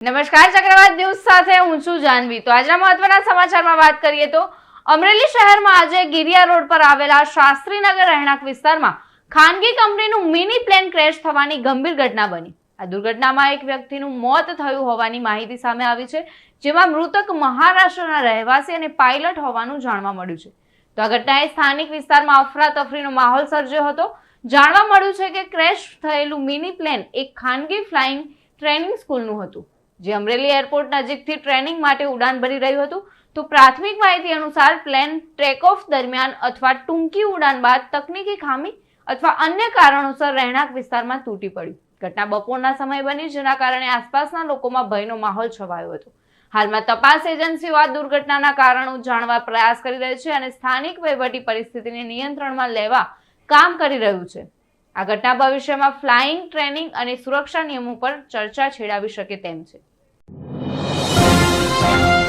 નમસ્કાર, ચક્રવાત ન્યૂઝ સાથે હું છું જાનવી. તો આજના મહત્વના સમાચારમાં વાત કરીએ તો અમરેલી શહેરમાં આજે ગિરિયા રોડ પર આવેલા શાસ્ત્રીનગર રહેણાંક વિસ્તારમાં ખાનગી કંપનીનું મિની પ્લેન ક્રેશ થવાની ગંભીર ઘટના બની. આ દુર્ઘટનામાં એક વ્યક્તિનું મોત થયું હોવાની માહિતી સામે આવી છે, જેમાં મૃતક મહારાષ્ટ્રના રહેવાસી અને પાયલટ હોવાનું જાણવા મળ્યું છે. તો આ ઘટનાએ સ્થાનિક વિસ્તારમાં અફરાતફરીનો માહોલ સર્જ્યો હતો. જાણવા મળ્યું છે કે ક્રેશ થયેલું મિની પ્લેન એક ખાનગી ફ્લાઇંગ ટ્રેનિંગ સ્કૂલનું હતું. જે અમરેલી એરપોર્ટ નજીકથી ટ્રેનિંગ માટે ઉડાન ભરી રહ્યું હતું, તો પ્રાથમિક માહિતી અનુસાર પ્લેન ટેકઓફ દરમિયાન અથવા ટૂંકી ઉડાન બાદ તકનીકી ખામી અથવા અન્ય કારણોસર રહેણાંક વિસ્તારમાં તૂટી પડ્યું. ઘટના બપોરના સમય બની, જેના કારણે આસપાસના લોકોમાં ભયનો માહોલ છવાયો હતો. હાલમાં તપાસ એજન્સીઓ આ દુર્ઘટનાના કારણો જાણવા પ્રયાસ કરી રહી છે અને સ્થાનિક વહીવટી પરિસ્થિતિને નિયંત્રણમાં લેવા કામ કરી રહ્યું છે. આ ઘટના ભવિષ્યમાં ફ્લાઇંગ ટ્રેનિંગ અને સુરક્ષા નિયમો પર ચર્ચા છેડાવી શકે તેમ છે. Thank you.